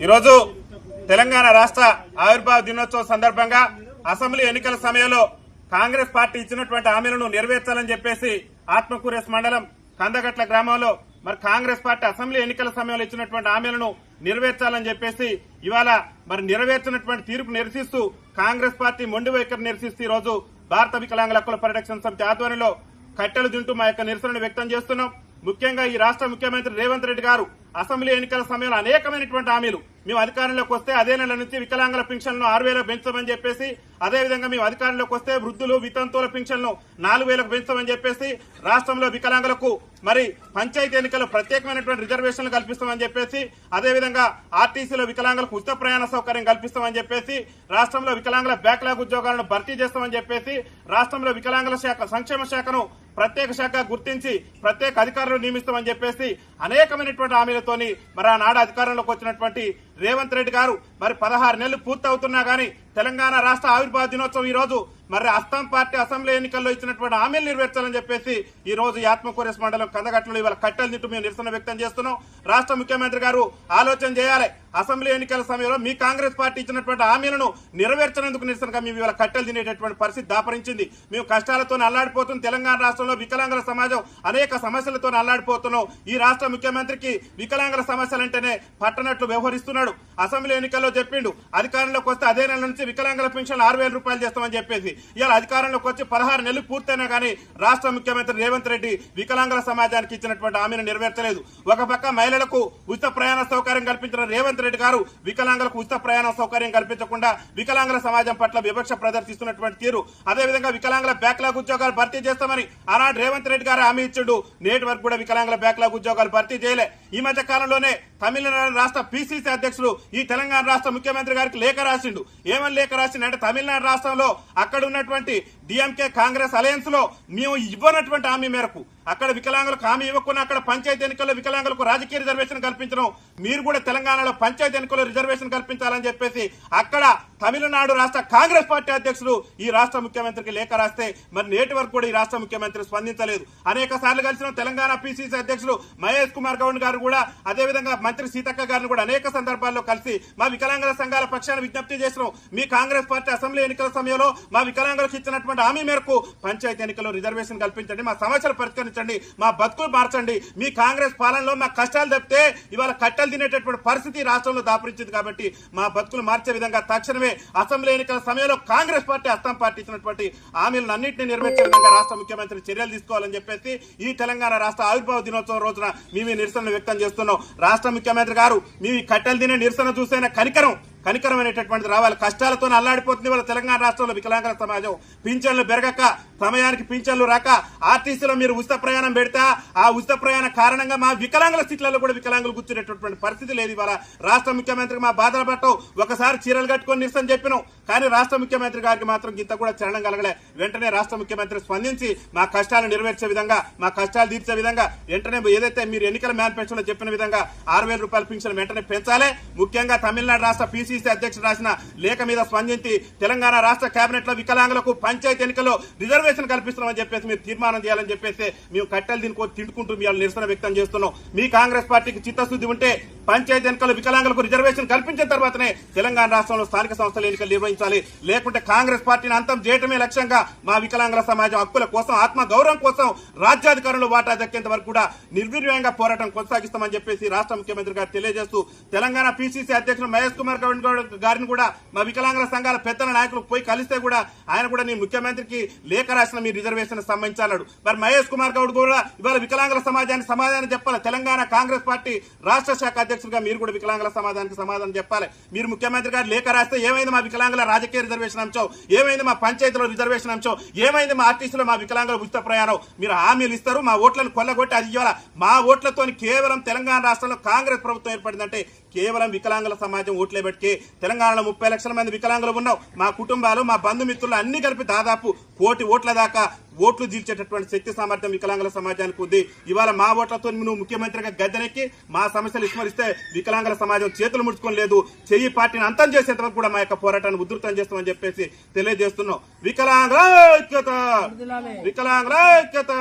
ఈరోజు తెలంగాణ రాష్ట్ర ఆవిర్భావ దినోత్సవం సందర్భంగా అసెంబ్లీ ఎన్నికల సమయంలో కాంగ్రెస్ పార్టీ ఇచ్చినటువంటి హామీలను నెరవేర్చాలని చెప్పేసి ఆత్మకూరేస్ మండలం కందగట్ల గ్రామంలో మరి కాంగ్రెస్ పార్టీ అసెంబ్లీ ఎన్నికల సమయంలో ఇచ్చినటువంటి హామీలను నెరవేర్చాలని చెప్పేసి ఇవాళ మరి నెరవేర్చినటువంటి తీర్పు నిరసిస్తూ కాంగ్రెస్ పార్టీ మొండి వైఖరి నిరసిస్తూ రోజు భారత వికలాంగుల హక్కుల పరిరక్షణ సమితి ఆధ్వర్యంలో కట్టెలు తింటూ మా యొక్క నిరసనను వ్యక్తం చేస్తున్నాం. ముఖ్యంగా ఈ రాష్ట్ర ముఖ్యమంత్రి రేవంత్ రెడ్డి గారు అసెంబ్లీ ఎన్నికల సమయంలో అనేకమైనటువంటి హామీలు మేము అధికారంలోకి వస్తే అదే నెల నుంచి వికలాంగుల పెన్షన్ను ఆరు వేలకు పెంచమని చెప్పేసి అదేవిధంగా మేము అధికారంలోకి వస్తే వృద్ధులు వితంతువుల పెన్షన్ను నాలుగు వేలకు పెంచమని చెప్పేసి రాష్ట్రంలో వికలాంగులకు మరి పంచాయతీ ఎన్నికల్లో ప్రత్యేకమైనటువంటి రిజర్వేషన్లు కల్పిస్తామని చెప్పేసి అదేవిధంగా ఆర్టీసీలో వికలాంగులకు ఉచిత ప్రయాణ సౌకర్యం కల్పిస్తామని చెప్పేసి రాష్ట్రంలో వికలాంగుల బ్యాక్లాగ్ ఉద్యోగాలను భర్తీ చేస్తామని చెప్పేసి రాష్ట్రంలో వికలాంగుల శాఖ సంక్షేమ శాఖను ప్రత్యేక శాఖ గుర్తించి ప్రత్యేక అధికారులు నియమిస్తామని చెప్పేసి అనేకమైనటువంటి హామీలతోని మరి ఆనాడు అధికారంలోకి వచ్చినటువంటి రేవంత్ రెడ్డి గారు మరి పదహారు నెలలు పూర్తవుతున్నా గానీ తెలంగాణ రాష్ట్ర ఆవిర్భావ దినోత్సవం ఈ రోజు మరి అస్సాం పార్టీ అసెంబ్లీ ఎన్నికల్లో ఇచ్చినటువంటి హామీలు నెరవేర్చాలని చెప్పేసి ఈ రోజు ఆత్మకూరేస్ మండలం కందగట్లో ఇవాళ కట్టెలు తింటూ మేము నిరసన వ్యక్తం చేస్తున్నాం. రాష్ట్ర ముఖ్యమంత్రి గారు ఆలోచన చేయాలి. అసెంబ్లీ ఎన్నికల సమయంలో మీ కాంగ్రెస్ పార్టీ ఇచ్చినటువంటి హామీలను నెరవేర్చినందుకు నిరసనగా మేము ఇవాళ కట్టెలు తినేటటువంటి పరిస్థితి దాపరించింది. మేము కష్టాలతో అల్లాడిపోతున్న. తెలంగాణ రాష్ట్రంలో వికలాంగుల సమాజం అనేక సమస్యలతో అల్లాడిపోతున్నాం. ఈ రాష్ట్ర ముఖ్యమంత్రికి వికలాంగుల సమస్యలంటేనే పట్టనట్లు వ్యవహరిస్తున్నాడు. claro, అసెంబ్లీ ఎన్నికల్లో చెప్పిండు. అధికారంలోకి వస్తే అదే నెల నుంచి వికలాంగుల పెన్షన్ ఆరు వేల రూపాయలు చేస్తామని చెప్పేసి ఇవాళ అధికారంలోకి వచ్చి పదహారు నెలలు పూర్తయినా కానీ రాష్ట్ర ముఖ్యమంత్రి రేవంత్ రెడ్డి వికలాంగుల సమాజానికి ఇచ్చినటువంటి హామీని నెరవేర్చలేదు. ఒక పక్క మహిళలకు ఉచిత ప్రయాణ సౌకర్యం కల్పించిన రేవంత్ రెడ్డి గారు వికలాంగులకు ఉచిత ప్రయాణ సౌకర్యం కల్పించకుండా వికలాంగుల సమాజం పట్ల వివక్ష ప్రదర్శిస్తున్నటువంటి తీరు. అదేవిధంగా వికలాంగుల బ్యాక్లాగ్ ఉద్యోగాలు భర్తీ చేస్తామని ఆనాడు రేవంత్ రెడ్డి గారు హామీ ఇచ్చిండు. నేటి వరకు కూడా వికలాంగుల బ్యాక్లాగ్ ఉద్యోగాలు భర్తీ చేయలే. ఈ మధ్య కాలంలోనే తమిళనాడు రాష్ట్ర పిసిసి అధ్యక్షులు ఈ తెలంగాణ రాష్ట్ర ముఖ్యమంత్రి గారికి లేఖ రాసిండు. ఏమని లేఖ రాసిండంటే తమిళనాడు రాష్ట్రంలో అక్కడ ఉన్నటువంటి డిఎంకే కాంగ్రెస్ అలయన్స్లో మేము ఇవ్వనటువంటి హామీ మేరకు అక్కడ వికలాంగులకు హామీ ఇవ్వకుండా అక్కడ పంచాయతీ ఎన్నికల్లో వికలాంగులకు రాజకీయ రిజర్వేషన్ కల్పించడం మీరు కూడా తెలంగాణలో పంచాయతీ ఎన్నికల్లో రిజర్వేషన్ కల్పించాలని చెప్పేసి అక్కడ తమిళనాడు రాష్ట్ర కాంగ్రెస్ పార్టీ అధ్యక్షులు ఈ రాష్ట్ర ముఖ్యమంత్రికి లేఖ రాస్తే మరి నేటి వరకు కూడా ఈ రాష్ట్ర ముఖ్యమంత్రి స్పందించలేదు. అనేక సార్లు కలిసిన తెలంగాణ పిసిసి అధ్యక్షులు మహేష్ కుమార్ గౌడ్ గారు కూడా అదేవిధంగా మంత్రి సీతక్క గారిని కూడా అనేక సందర్భాల్లో కలిసి మా వికలాంగుల సంఘాల పక్షాన్ని విజ్ఞప్తి చేసినాం. మీ కాంగ్రెస్ పార్టీ అసెంబ్లీ ఎన్నికల సమయంలో మా వికలాంగులకు ఇచ్చినటువంటి హామీ మేరకు పంచాయతీ ఎన్నికల్లో రిజర్వేషన్ కల్పించండి. మా సమస్యలు పరిష్కరించండి. మా బతుకులు మార్చండి. మీ కాంగ్రెస్ పాలనలో మా కష్టాలు తప్పితే ఇవాళ కట్టెలు తినేటటువంటి పరిస్థితి రాష్ట్రంలో దాపరించింది కాబట్టి మా బతుకులు మార్చే విధంగా తక్షణమే అసెంబ్లీ ఎన్నికల సమయంలో కాంగ్రెస్ పార్టీ అస్సాం పార్టీ ఇచ్చినటువంటి హామీలను అన్నింటినీ నెరవేర్చే విధంగా రాష్ట్ర ముఖ్యమంత్రి చర్యలు తీసుకోవాలని చెప్పేసి ఈ తెలంగాణ రాష్ట్ర ఆవిర్భావ దినోత్సవం రోజున మేము ఈ వ్యక్తం చేస్తున్నాం. రాష్ట్ర ముఖ్యమంత్రి గారు మీ కట్టెలు తినే నిరసన చూసైనా కనికరం. కనికరమైనటువంటిది రావాలి. కష్టాలతో అల్లాడిపోతుంది వాళ్ళ తెలంగాణ రాష్ట్రంలో వికలాంగుల సమాజం. పింఛన్లు పెరగక సమయానికి పింఛన్లు రాక ఆర్టీసీలో మీరు ఉచిత ప్రయాణం పెడతా ఆ ఉచిత ప్రయాణ కారణంగా మా వికలాంగుల సీట్లలో కూడా వికలాంగులు కూర్చునేటటువంటి పరిస్థితి లేదు ఇవాళ. రాష్ట్ర ముఖ్యమంత్రికి మా బాధలు పట్టవు. ఒకసారి చీరలు కట్టుకొని నిరసన చెప్పినాం. కానీ రాష్ట్ర ముఖ్యమంత్రి గారికి మాత్రం ఇంత కూడా చరణం కలగలే. వెంటనే రాష్ట్ర ముఖ్యమంత్రి స్పందించి మా కష్టాలు నెరవేర్చే విధంగా మా కష్టాలు తీర్చే విధంగా వెంటనే ఏదైతే మీరు ఎన్నికల మేనిఫెస్టోలో చెప్పిన విధంగా ఆరు వేల రూపాయల పింఛన్ వెంటనే పెంచాలి. ముఖ్యంగా తమిళనాడు రాష్ట్ర పిసిసి అధ్యక్షుడు రాసిన లేఖ మీద స్పందించి తెలంగాణ రాష్ట్ర కేబినెట్లో వికలాంగులకు పంచాయతీ ఎన్నికల్లో రిజర్వేషన్ కల్పిస్తున్నామని చెప్పేసి మీరు తీర్మానం చేయాలని చెప్పేసి మేము కట్టెలు దీనికో తింటుకుంటూ మీ నిరసన వ్యక్తం చేస్తున్నాం. మీ కాంగ్రెస్ పార్టీకి చిత్తశుద్ధి ఉంటే పంచాయతీ ఎన్నికల్లో వికలాంగులకు రిజర్వేషన్ కల్పించిన తర్వాతనే తెలంగాణ రాష్ట్రంలో స్థానిక సంస్థల ఎన్నికలు నిర్వహించాలి. లేకుంటే కాంగ్రెస్ పార్టీని అంతం చేయటమే లక్ష్యంగా మా వికలాంగుల సమాజం హక్కుల కోసం ఆత్మ గౌరవం కోసం రాజ్యాధికారంలో వాటా దక్కేంత వరకు కూడా నిర్వీర్యంగా పోరాటం కొనసాగిస్తామని చెప్పేసి రాష్ట్ర ముఖ్యమంత్రి గారు తెలియజేస్తూ తెలంగాణ పిసిసి అధ్యక్షుడు మహేష్ కుమార్ గౌడ్ గారిని కూడా మా వికలాంగుల సంఘాల పెద్దల నాయకులు పోయి కలిస్తే కూడా ఆయన కూడా నీ ముఖ్యమంత్రికి లేఖ రాసిన మీ రిజర్వేషన్ సంబంధించాడు మరి మహేష్ కుమార్ గౌడ్ కూడా ఇవాళ వికలాంగుల సమాజానికి సమాధానం చెప్పాలి. తెలంగాణ కాంగ్రెస్ పార్టీ రాష్ట్ర శాఖ అధ్యక్షుడిగా మీరు కూడా వికలాంగుల సమాధానానికి సమాధానం చెప్పాలి. మీరు ముఖ్యమంత్రి గారు లేఖ రాస్తే ఏమైంది మా వికలాంగుల రాజకీయ రిజర్వేషన్ అంశం? ఏమైంది మా పంచాయతీలో రిజర్వేషన్ అంశం? ఏమైంది మా ఆర్టీసీలో మా వికలాంగుల ఉచిత ప్రయాణం? మీరు హామీలు ఇస్తారు మా ఓట్లను కొల్లగొట్టి అది ఇవ్వాలి? మా ఓట్లతో కేవలం తెలంగాణ రాష్ట్రంలో కాంగ్రెస్ ప్రభుత్వం ఏర్పడిందంటే కేవలం వికలాంగుల సమాజం ఓట్లే బట్టి తెలంగాణలో ముప్పై లక్షల మంది వికలాంగులు ఉన్నాం. మా కుటుంబాలు మా బంధుమిత్రులు అన్ని కలిపి దాదాపు కోటి ఓట్ల దాకా ఓట్లు జీల్చేటటువంటి శక్తి సామర్థ్యం వికలాంగుల సమాజానికి ఉంది. ఇవాళ మా ఓట్లతో నువ్వు ముఖ్యమంత్రిగా గద్దెనెక్కి మా సమస్యలు విస్మరిస్తే వికలాంగుల సమాజం చేతులు ముడుచుకొని లేదు. చెయ్యి పార్టీని అంతం చేసేంత వరకు కూడా మా యొక్క పోరాటాన్ని ఉధృతం చేస్తామని చెప్పేసి తెలియజేస్తున్నాం. వికలాంగుల ఐక్యత! వికలాంగుల ఐక్యత!